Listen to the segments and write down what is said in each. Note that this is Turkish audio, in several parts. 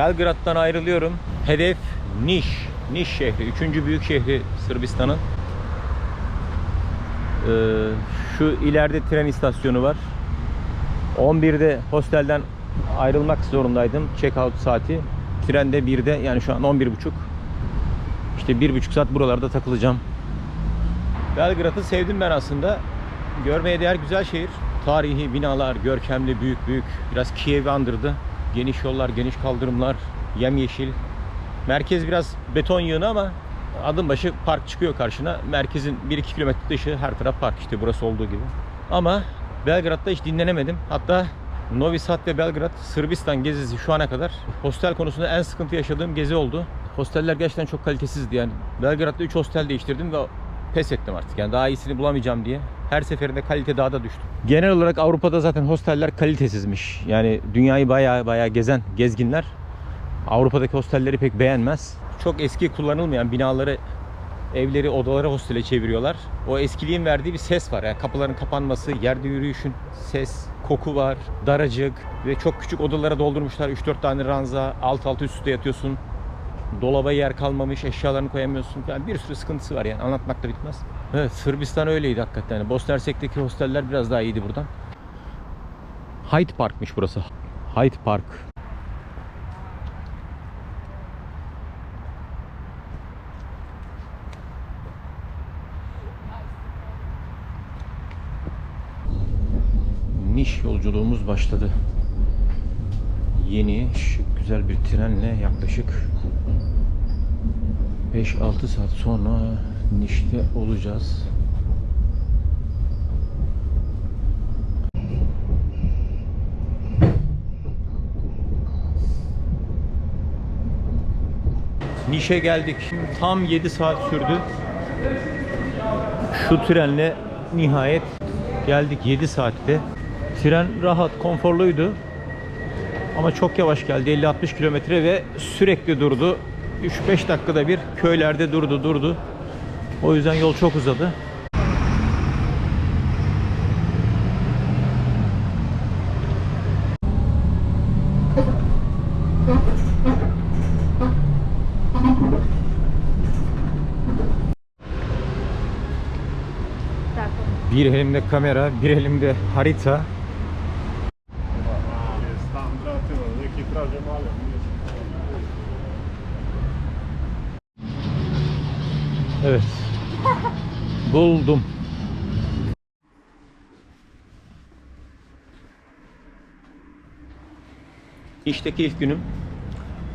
Belgrad'dan ayrılıyorum. Hedef Niş. Niş şehri. Üçüncü büyük şehri Sırbistan'ın. Ee, şu ileride tren istasyonu var. 11'de hostelden ayrılmak zorundaydım. Check-out saati. Trende 1'de yani şu an 11.30. İşte bir buçuk saat buralarda takılacağım. Belgrad'ı sevdim ben aslında. Görmeye değer güzel şehir. Tarihi binalar, görkemli, büyük büyük. Biraz Kiev'i andırdı. Geniş yollar, geniş kaldırımlar, yemyeşil. Merkez biraz beton yığını ama adım başı park çıkıyor karşına. Merkezin 1-2 kilometre dışı her taraf park işte burası olduğu gibi. Ama Belgrad'da hiç dinlenemedim. Hatta Novi Sad ve Belgrad Sırbistan gezisi şu ana kadar hostel konusunda en sıkıntı yaşadığım gezi oldu. Hosteller gerçekten çok kalitesizdi yani. Belgrad'da 3 hostel değiştirdim ve pes ettim artık. Yani daha iyisini bulamayacağım diye. Her seferinde kalite daha da düştü. Genel olarak Avrupa'da zaten hosteller kalitesizmiş. Yani dünyayı bayağı bayağı gezen gezginler Avrupa'daki hostelleri pek beğenmez. Çok eski kullanılmayan binaları evleri, odaları hostele çeviriyorlar. O eskiliğin verdiği bir ses var. Yani kapıların kapanması, yerde yürüyüşün ses, koku var, daracık ve çok küçük odalara doldurmuşlar. 3-4 tane ranza, alt alta üst üste yatıyorsun. Dolaba yer kalmamış, eşyalarını koyamıyorsun. Yani bir sürü sıkıntısı var yani anlatmak da bitmez. Evet Sırbistan öyleydi hakikaten. Yani Bosna Hersek'teki hosteller biraz daha iyiydi buradan. Hyde Park'mış burası. Hyde Park. Niş yolculuğumuz başladı. Yeni, şık, güzel bir trenle yaklaşık 5-6 saat sonra Niş'te olacağız. Niş'e geldik. Tam 7 saat sürdü. Şu trenle nihayet geldik 7 saatte. Tren rahat, konforluydu. Ama çok yavaş geldi. 50-60 kilometre ve sürekli durdu. 3-5 dakikada bir köylerde durdu durdu. O yüzden yol çok uzadı. Bir elimde kamera, bir elimde harita. Standard, neki traže male. Evet. Buldum. İşteki ilk günüm.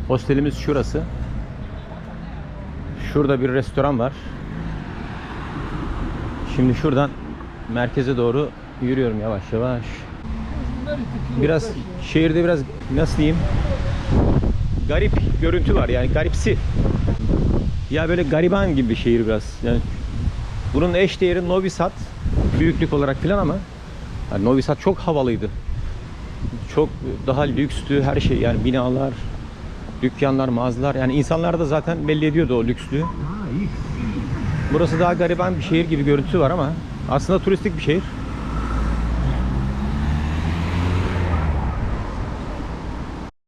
Hostelimiz şurası. Şurada bir restoran var. Şimdi şuradan merkeze doğru yürüyorum yavaş yavaş. Biraz şehirde biraz nasıl diyeyim? Garip görüntü var yani garipsi. Ya böyle gariban gibi bir şehir biraz. Yani bunun eş değeri Novi Sad büyüklük olarak filan ama yani Novi Sad çok havalıydı. Çok daha lükstü her şey yani binalar, dükkanlar, mağazalar yani insanlar da zaten belli ediyordu o lükslüğü. Burası daha gariban bir şehir gibi görüntüsü var ama aslında turistik bir şehir.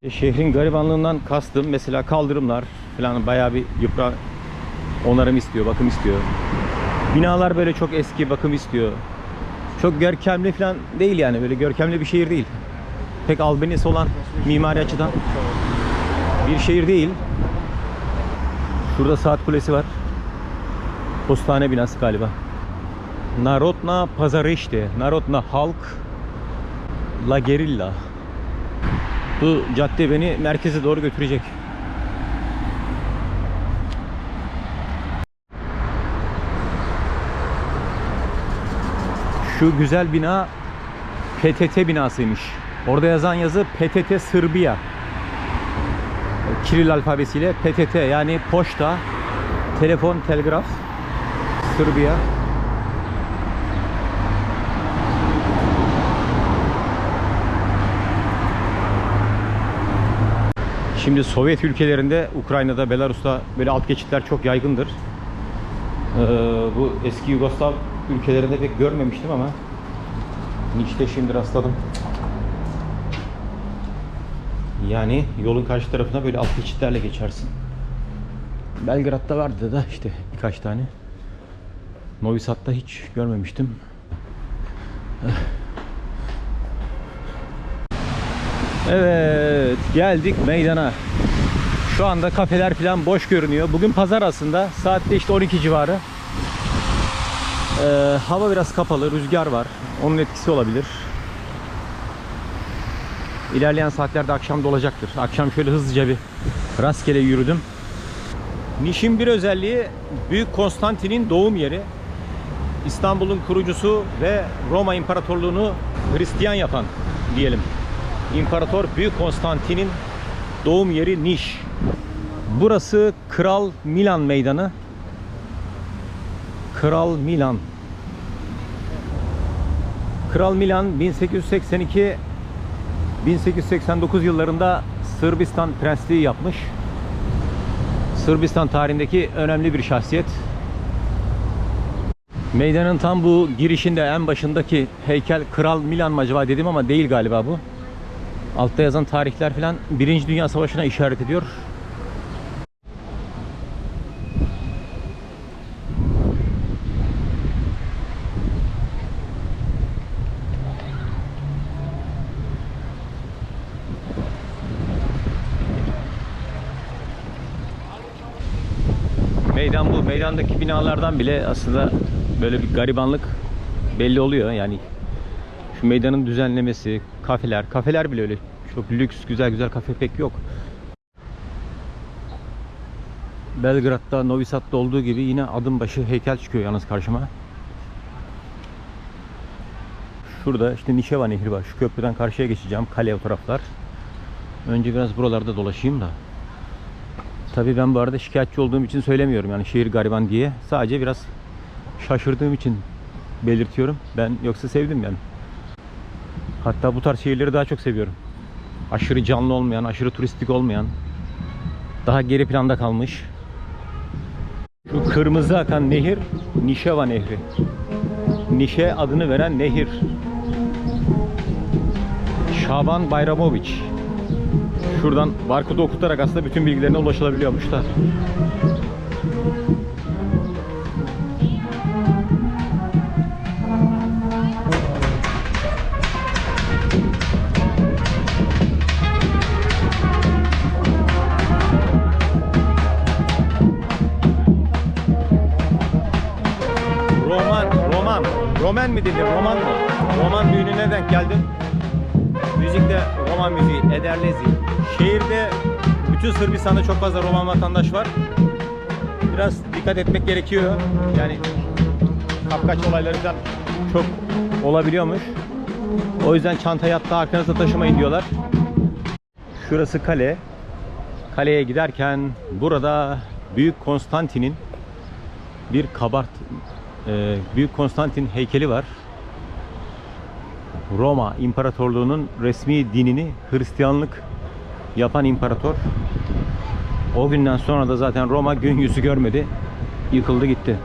Şehrin garibanlığından kastım mesela kaldırımlar falan bayağı bir yıpra onarım istiyor, bakım istiyor. Binalar böyle çok eski, bakım istiyor. Çok görkemli falan değil yani böyle görkemli bir şehir değil. Pek albenisi olan mimari açıdan bir şehir değil. Şurada saat kulesi var. Postane binası galiba. Narodna Pazarışte. Narodna halk. La Gerilla. Bu cadde beni merkeze doğru götürecek. Şu güzel bina PTT binasıymış. Orada yazan yazı PTT Sırbiya. Kiril alfabesiyle PTT yani poşta, telefon, telgraf Sırbiya. Şimdi Sovyet ülkelerinde, Ukrayna'da, Belarus'ta böyle alt geçitler çok yaygındır. Ee, bu eski Yugoslav ülkelerinde pek görmemiştim ama Niç'te şimdi rastladım. Yani yolun karşı tarafına böyle alt geçitlerle geçersin. Belgrad'da vardı da işte birkaç tane. Novi Sad'da hiç görmemiştim. Evet geldik meydana. Şu anda kafeler falan boş görünüyor. Bugün pazar aslında. Saatte işte 12 civarı. Ee, hava biraz kapalı, rüzgar var. Onun etkisi olabilir. İlerleyen saatlerde akşam da olacaktır. Akşam şöyle hızlıca bir rastgele yürüdüm. Niş'in bir özelliği Büyük Konstantin'in doğum yeri. İstanbul'un kurucusu ve Roma İmparatorluğunu Hristiyan yapan diyelim. İmparator Büyük Konstantin'in doğum yeri Niş. Burası Kral Milan Meydanı. Kral Milan. Kral Milan 1882 1889 yıllarında Sırbistan prensliği yapmış. Sırbistan tarihindeki önemli bir şahsiyet. Meydanın tam bu girişinde en başındaki heykel Kral Milan mı acaba dedim ama değil galiba bu. Altta yazan tarihler falan Birinci Dünya Savaşı'na işaret ediyor. Meydan bu. Meydandaki binalardan bile aslında böyle bir garibanlık belli oluyor. Yani şu meydanın düzenlemesi, kafeler, kafeler bile öyle çok lüks, güzel güzel kafe pek yok. Belgrad'da, Novi Sad'da olduğu gibi yine adım başı heykel çıkıyor yalnız karşıma. Şurada işte Nişeva Nehri var. Şu köprüden karşıya geçeceğim. Kale o taraflar. Önce biraz buralarda dolaşayım da. Tabii ben bu arada şikayetçi olduğum için söylemiyorum yani şehir gariban diye. Sadece biraz şaşırdığım için belirtiyorum. Ben yoksa sevdim yani. Hatta bu tarz şehirleri daha çok seviyorum. Aşırı canlı olmayan, aşırı turistik olmayan, daha geri planda kalmış. Şu kırmızı akan nehir Nişeva Nehri. Nişe adını veren nehir. Şaban Bayramoviç. Şuradan barkodu okutarak aslında bütün bilgilerine ulaşılabiliyormuş da. Denk geldim. Müzikte Roman müziği, Ederlezi. Şehirde bütün Sırbistan'da çok fazla Roman vatandaş var. Biraz dikkat etmek gerekiyor. Yani kapkaç olayları falan çok olabiliyormuş. O yüzden çantayı hatta arkanızda taşımayın diyorlar. Şurası kale. Kaleye giderken burada Büyük Konstantin'in bir kabart e, Büyük Konstantin heykeli var. Roma İmparatorluğu'nun resmi dinini Hristiyanlık yapan imparator. O günden sonra da zaten Roma gün yüzü görmedi. Yıkıldı gitti.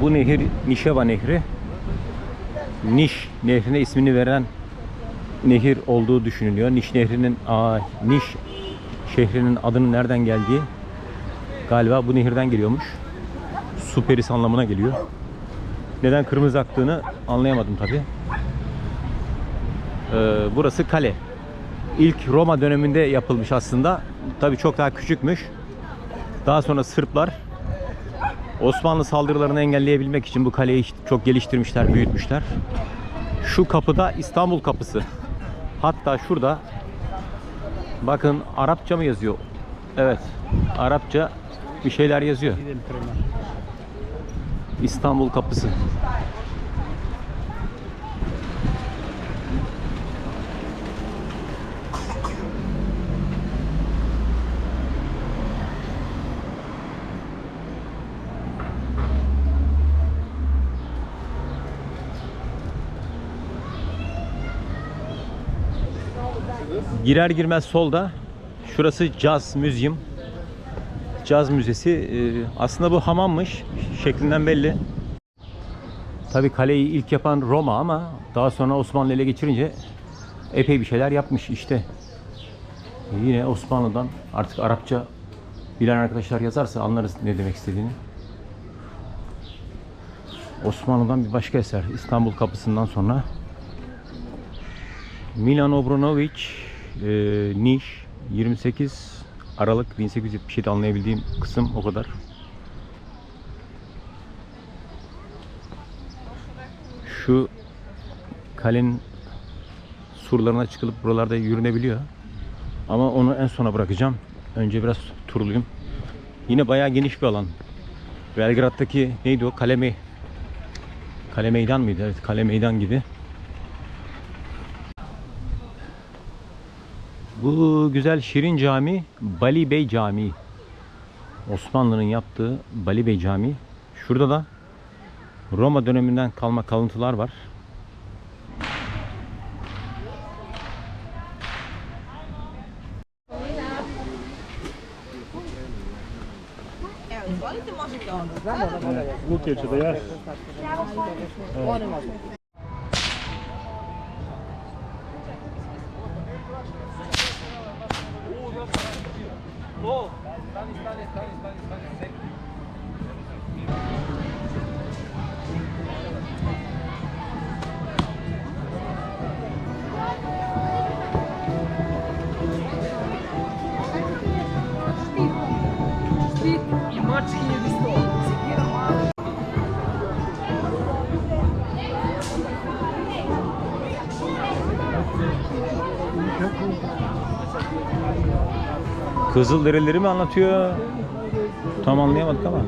Bu nehir Nişeva Nehri. Niş nehrine ismini veren nehir olduğu düşünülüyor. Niş nehrinin aa, Niş şehrinin adının nereden geldiği galiba bu nehirden geliyormuş. Su perisi anlamına geliyor. Neden kırmızı aktığını anlayamadım tabi. Ee, burası kale. İlk Roma döneminde yapılmış aslında. Tabi çok daha küçükmüş. Daha sonra Sırplar Osmanlı saldırılarını engelleyebilmek için bu kaleyi çok geliştirmişler, büyütmüşler. Şu kapıda İstanbul kapısı. Hatta şurada bakın Arapça mı yazıyor? Evet. Arapça bir şeyler yazıyor. İstanbul kapısı. Girer girmez solda şurası Caz Museum. Caz Müzesi. Ee, aslında bu hamammış. Şeklinden belli. Tabi kaleyi ilk yapan Roma ama daha sonra Osmanlı ele geçirince epey bir şeyler yapmış işte. Yine Osmanlı'dan artık Arapça bilen arkadaşlar yazarsa anlarız ne demek istediğini. Osmanlı'dan bir başka eser. İstanbul kapısından sonra. Milan Obrunovic e, Niş 28 Aralık 1877 anlayabildiğim kısım o kadar. Şu kalenin surlarına çıkılıp buralarda yürünebiliyor. Ama onu en sona bırakacağım. Önce biraz turlayayım. Yine bayağı geniş bir alan. Belgrad'daki neydi o? Kale mi? Kale meydan mıydı? Evet, kale meydan gibi. Bu güzel şirin cami Bali Bey Camii. Osmanlı'nın yaptığı Bali Bey Camii. Şurada da Roma döneminden kalma kalıntılar var. Kutije će da ješ. Kızılderilileri mi anlatıyor? Tam anlayamadık ama.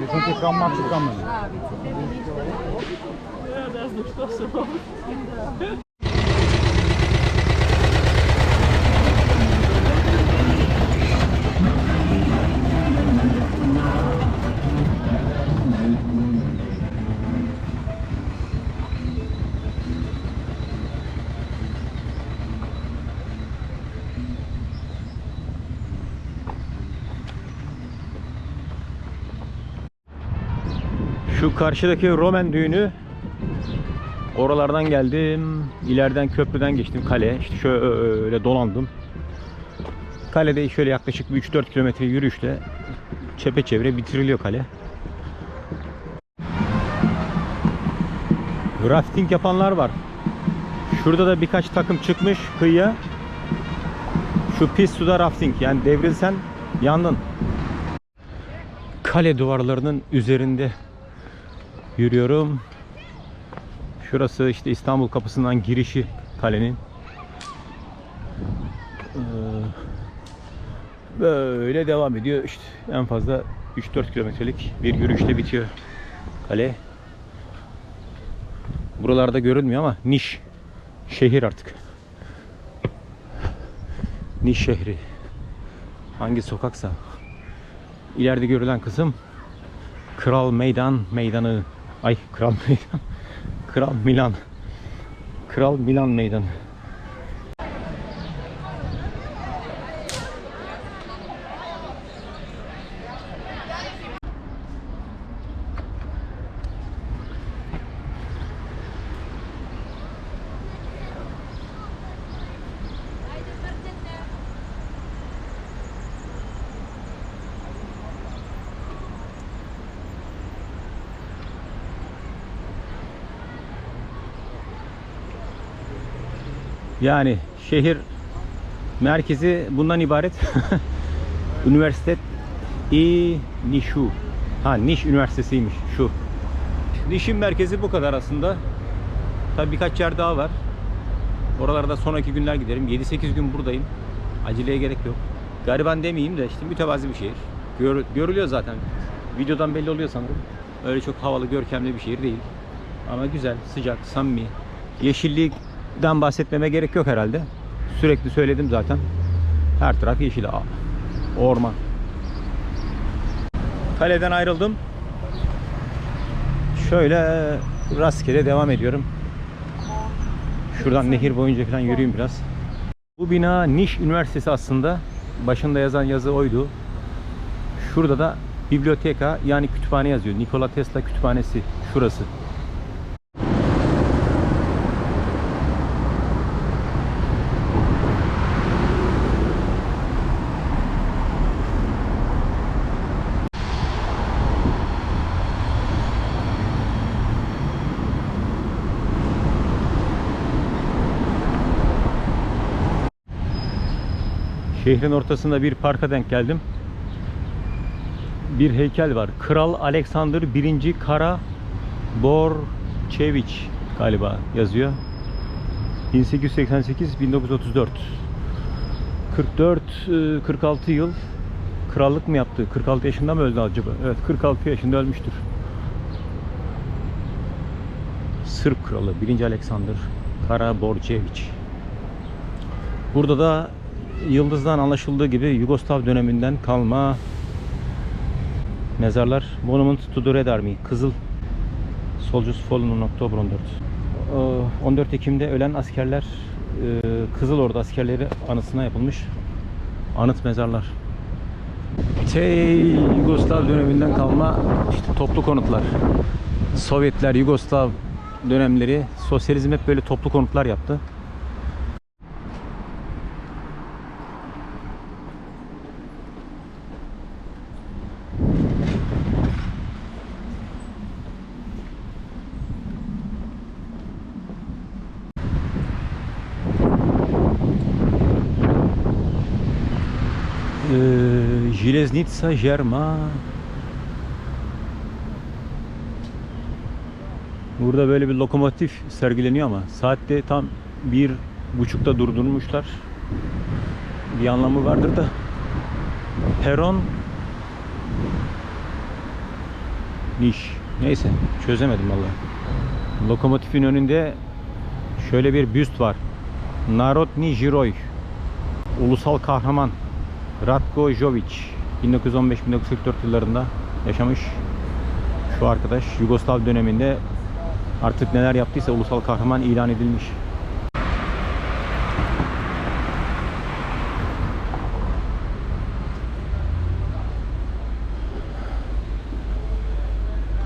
Nisam Şu karşıdaki Roman düğünü oralardan geldim. İleriden köprüden geçtim kale. İşte şöyle dolandım. Kalede şöyle yaklaşık bir 3-4 kilometre yürüyüşle çepeçevre bitiriliyor kale. Rafting yapanlar var. Şurada da birkaç takım çıkmış kıyıya. Şu pis suda rafting yani devrilsen yandın. Kale duvarlarının üzerinde yürüyorum. Şurası işte İstanbul kapısından girişi kalenin. Ee, Böyle devam ediyor. İşte en fazla 3-4 kilometrelik bir yürüyüşte bitiyor kale. Buralarda görünmüyor ama Niş şehir artık. Niş şehri. Hangi sokaksa. İleride görülen kısım Kral Meydan Meydanı. Ay Kral Meydan. Kral Milan. Kral Milan Meydanı. Yani şehir merkezi bundan ibaret. Üniversite i Nişu. Ha Niş Üniversitesi'ymiş şu. Niş'in merkezi bu kadar aslında. Tabii birkaç yer daha var. Oralarda sonraki günler giderim. 7-8 gün buradayım. Aceleye gerek yok. Gariban demeyeyim de işte mütevazi bir şehir. Gör- görülüyor zaten. Videodan belli oluyor sanırım. Öyle çok havalı, görkemli bir şehir değil. Ama güzel, sıcak, samimi. Yeşillikten bahsetmeme gerek yok herhalde. Sürekli söyledim zaten. Her taraf yeşil. Aa, Orman. Kaleden ayrıldım. Şöyle rastgele devam ediyorum. Şuradan nehir boyunca falan yürüyeyim biraz. Bu bina Niş Üniversitesi aslında. Başında yazan yazı oydu. Şurada da biblioteka yani kütüphane yazıyor. Nikola Tesla kütüphanesi şurası. Şehrin ortasında bir parka denk geldim. Bir heykel var. Kral Alexander 1. Kara Borçeviç galiba yazıyor. 1888-1934 44 e, 46 yıl krallık mı yaptı? 46 yaşında mı öldü acaba? Evet 46 yaşında ölmüştür. Sırp kralı 1. Alexander Kara Borçeviç. Burada da yıldızdan anlaşıldığı gibi Yugoslav döneminden kalma mezarlar. Monument to the Red Army. Kızıl Soldiers Fallen on October 14. Ee, 14 Ekim'de ölen askerler e, Kızıl Ordu askerleri anısına yapılmış anıt mezarlar. Şey Yugoslav döneminden kalma işte toplu konutlar. Sovyetler, Yugoslav dönemleri sosyalizm hep böyle toplu konutlar yaptı. Železnica Jerma. Burada böyle bir lokomotif sergileniyor ama saatte tam bir buçukta durdurmuşlar. Bir anlamı vardır da. Peron Niş. Neyse çözemedim vallahi. Lokomotifin önünde şöyle bir büst var. Narodni Jiroy. Ulusal kahraman Ratko Jovic 1915-1944 yıllarında yaşamış şu arkadaş Yugoslav döneminde artık neler yaptıysa ulusal kahraman ilan edilmiş.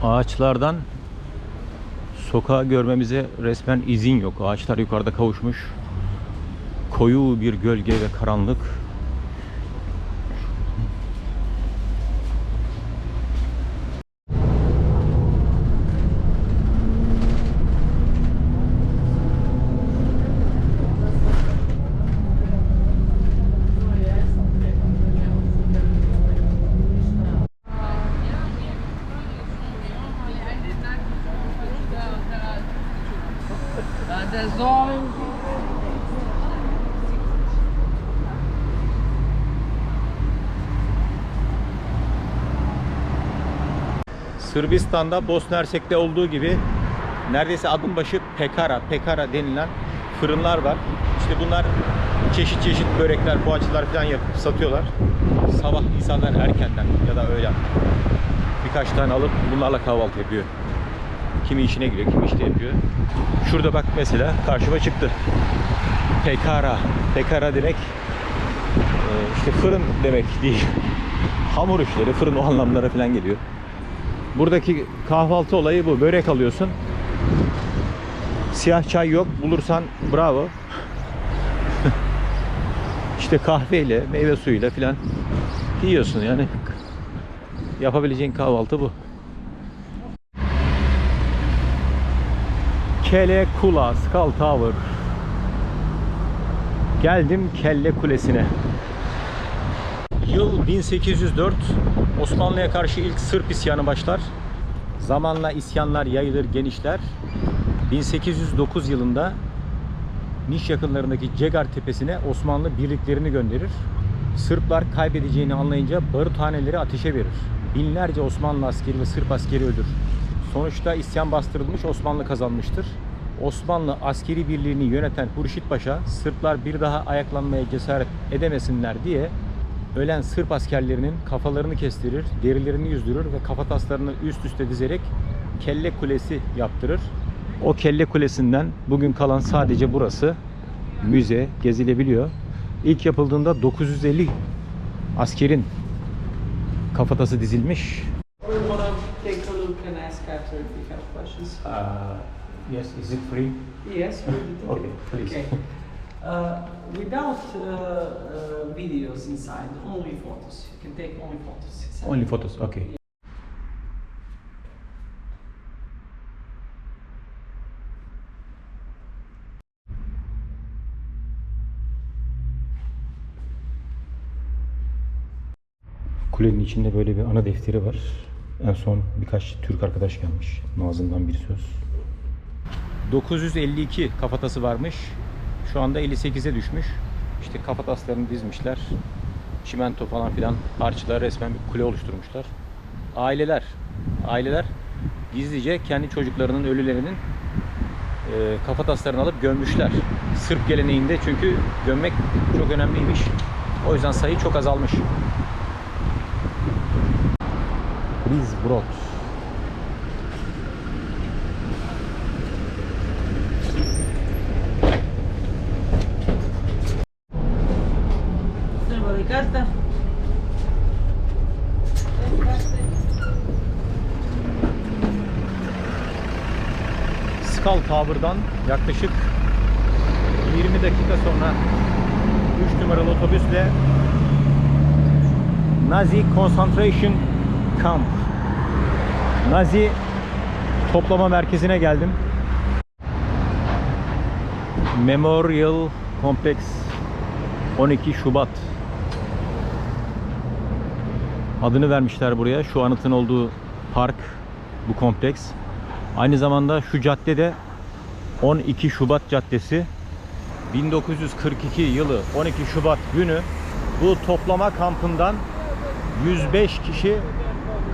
Ağaçlardan sokağı görmemize resmen izin yok. Ağaçlar yukarıda kavuşmuş. Koyu bir gölge ve karanlık. Sırbistan'da Bosna Hersek'te olduğu gibi neredeyse adım başı pekara, pekara denilen fırınlar var. İşte bunlar çeşit çeşit börekler, poğaçalar falan yapıp satıyorlar. Sabah insanlar erkenden ya da öğlen birkaç tane alıp bunlarla kahvaltı yapıyor. Kimi işine giriyor, kimi işte yapıyor. Şurada bak mesela karşıma çıktı. Pekara. Pekara demek e, işte fırın demek değil. Hamur işleri, fırın o anlamlara falan geliyor. Buradaki kahvaltı olayı bu. Börek alıyorsun. Siyah çay yok. Bulursan bravo. işte kahveyle, meyve suyuyla filan yiyorsun yani. Yapabileceğin kahvaltı bu. Kele Kula Skull Tower. Geldim Kelle Kulesi'ne. Yıl 1804. Osmanlı'ya karşı ilk Sırp isyanı başlar. Zamanla isyanlar yayılır, genişler. 1809 yılında Niş yakınlarındaki Cegar Tepesi'ne Osmanlı birliklerini gönderir. Sırplar kaybedeceğini anlayınca baruthaneleri ateşe verir. Binlerce Osmanlı askeri ve Sırp askeri ölür. Sonuçta isyan bastırılmış, Osmanlı kazanmıştır. Osmanlı askeri birliğini yöneten Hurşit Paşa, Sırplar bir daha ayaklanmaya cesaret edemesinler diye ölen Sırp askerlerinin kafalarını kestirir, derilerini yüzdürür ve kafataslarını üst üste dizerek kelle kulesi yaptırır. O kelle kulesinden bugün kalan sadece burası müze gezilebiliyor. İlk yapıldığında 950 askerin kafatası dizilmiş. Questions. yes, is it free? Yes, Okay, please. Okay. Uh, without uh, uh, videos inside, only photos. You can take only photos inside. Only photos, okay. Kulenin içinde böyle bir ana defteri var. En son birkaç Türk arkadaş gelmiş. Nazım'dan bir söz. 952 kafatası varmış. Şu anda 58'e düşmüş. İşte kafataslarını dizmişler. Çimento falan filan harçlar resmen bir kule oluşturmuşlar. Aileler, aileler gizlice kendi çocuklarının ölülerinin e, kafataslarını alıp gömmüşler. Sırp geleneğinde çünkü gömmek çok önemliymiş. O yüzden sayı çok azalmış. Biz Tower'dan yaklaşık 20 dakika sonra 3 numaralı otobüsle Nazi Concentration Camp Nazi toplama merkezine geldim. Memorial Complex 12 Şubat adını vermişler buraya. Şu anıtın olduğu park bu kompleks. Aynı zamanda şu cadde de 12 Şubat Caddesi. 1942 yılı 12 Şubat günü bu toplama kampından 105 kişi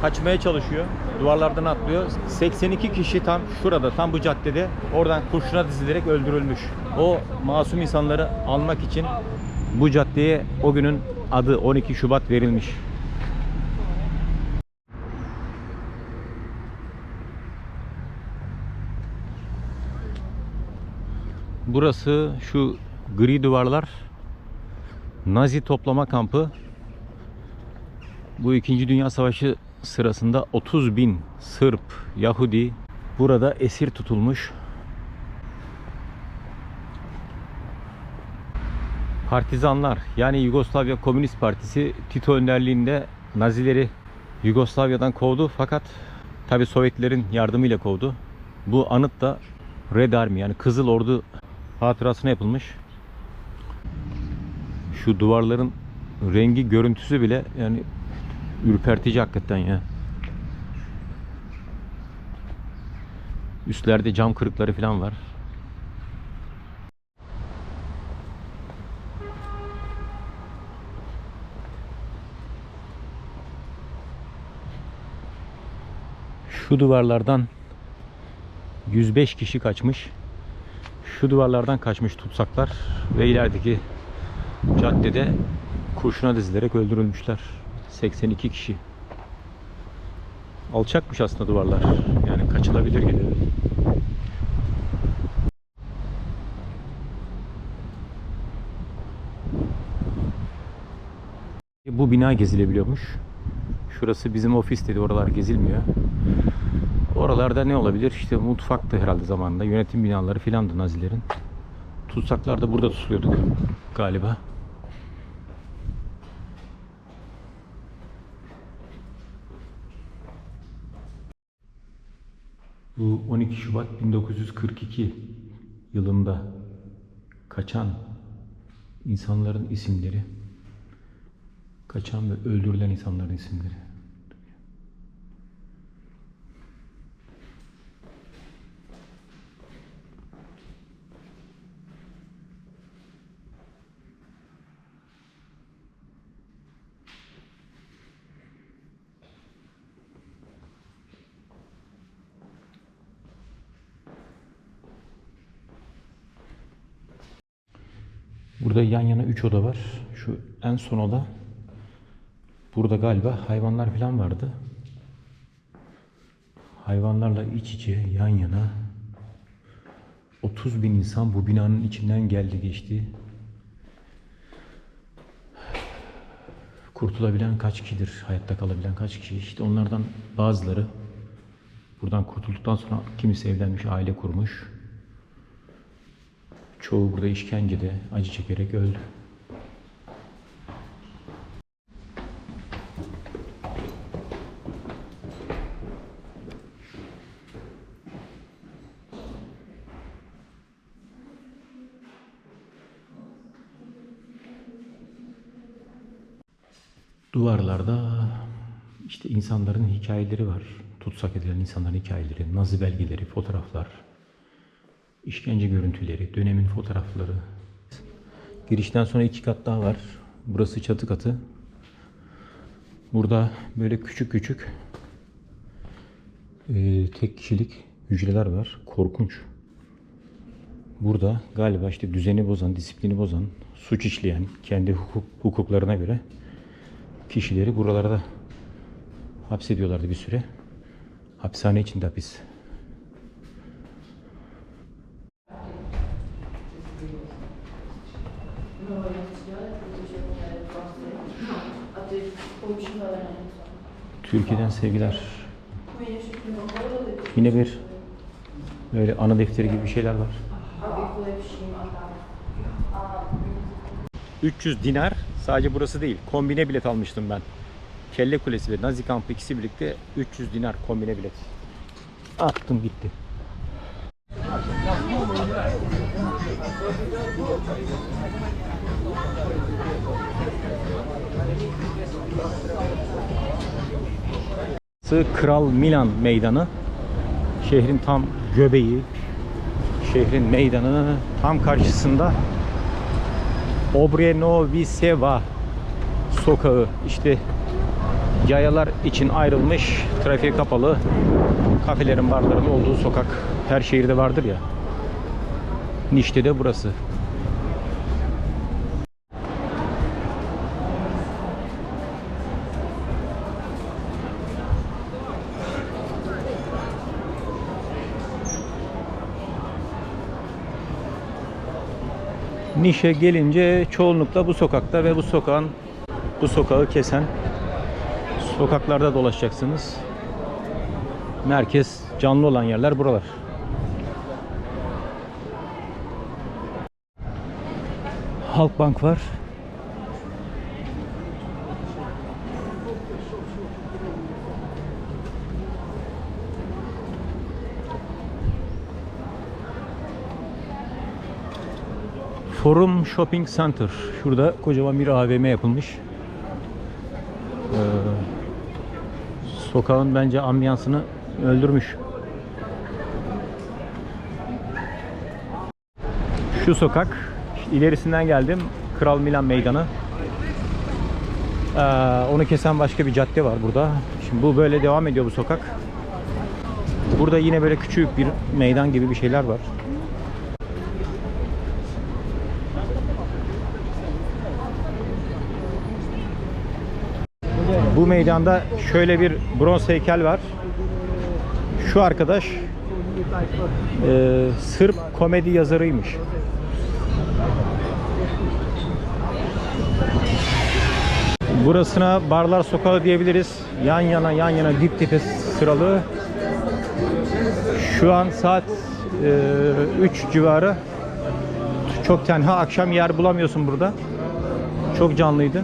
kaçmaya çalışıyor. Duvarlardan atlıyor. 82 kişi tam şurada, tam bu caddede oradan kurşuna dizilerek öldürülmüş. O masum insanları almak için bu caddeye o günün adı 12 Şubat verilmiş. Burası şu gri duvarlar Nazi toplama kampı. Bu 2. Dünya Savaşı sırasında 30 bin Sırp, Yahudi burada esir tutulmuş. Partizanlar yani Yugoslavya Komünist Partisi Tito önderliğinde Nazileri Yugoslavya'dan kovdu fakat tabi Sovyetlerin yardımıyla kovdu. Bu anıt da Red Army yani Kızıl Ordu hatırasına yapılmış. Şu duvarların rengi görüntüsü bile yani ürpertici hakikaten ya. Üstlerde cam kırıkları falan var. Şu duvarlardan 105 kişi kaçmış. Şu duvarlardan kaçmış tutsaklar ve ilerideki caddede kurşuna dizilerek öldürülmüşler. 82 kişi. Alçakmış aslında duvarlar. Yani kaçılabilir gibi. Bu bina gezilebiliyormuş. Şurası bizim ofis dedi. Oralar gezilmiyor. Oralarda ne olabilir? İşte mutfaktı herhalde zamanında. Yönetim binaları filandı Nazilerin. Tutsaklar da burada tutuluyorduk galiba. Bu 12 Şubat 1942 yılında kaçan insanların isimleri, kaçan ve öldürülen insanların isimleri. Burada yan yana 3 oda var. Şu en son oda. Burada galiba hayvanlar falan vardı. hayvanlarla iç içe yan yana 30 bin insan bu binanın içinden geldi geçti. Kurtulabilen kaç kişidir? Hayatta kalabilen kaç kişi? İşte onlardan bazıları buradan kurtulduktan sonra kimisi evlenmiş, aile kurmuş. Çoğu burada işkencede, acı çekerek öldü. Duvarlarda işte insanların hikayeleri var. Tutsak edilen insanların hikayeleri, nazı belgeleri, fotoğraflar, işkence görüntüleri, dönemin fotoğrafları. Girişten sonra iki kat daha var. Burası çatı katı. Burada böyle küçük küçük eee, tek kişilik hücreler var. Korkunç. Burada galiba işte düzeni bozan, disiplini bozan, suç işleyen, kendi hukuk, hukuklarına göre kişileri buralarda hapsediyorlardı bir süre. Hapishane içinde hapis. Türkiye'den sevgiler. Yine bir böyle ana defteri gibi bir şeyler var. 300 dinar sadece burası değil. Kombine bilet almıştım ben. Kelle Kulesi ve Nazi kampı ikisi birlikte 300 dinar kombine bilet. Attım gitti. Burası Kral Milan Meydanı. Şehrin tam göbeği. Şehrin meydanı tam karşısında Obrenoviseva sokağı işte yayalar için ayrılmış trafiğe kapalı kafelerin barların olduğu sokak her şehirde vardır ya Nişte de burası Nişe gelince çoğunlukla bu sokakta ve bu sokağın bu sokağı kesen sokaklarda dolaşacaksınız. Merkez canlı olan yerler buralar. Halkbank var. Forum Shopping Center. Şurada kocaman bir AVM yapılmış. Ee, sokağın bence ambiyansını öldürmüş. Şu sokak ilerisinden geldim. Kral Milan Meydanı. Ee, onu kesen başka bir cadde var burada. Şimdi bu böyle devam ediyor bu sokak. Burada yine böyle küçük bir meydan gibi bir şeyler var. Bu meydanda şöyle bir bronz heykel var. Şu arkadaş e, Sırp komedi yazarıymış. Burasına Barlar Sokağı diyebiliriz. Yan yana yan yana dip dipe sıralı. Şu an saat e, 3 civarı. Çok tenha. Akşam yer bulamıyorsun burada. Çok canlıydı.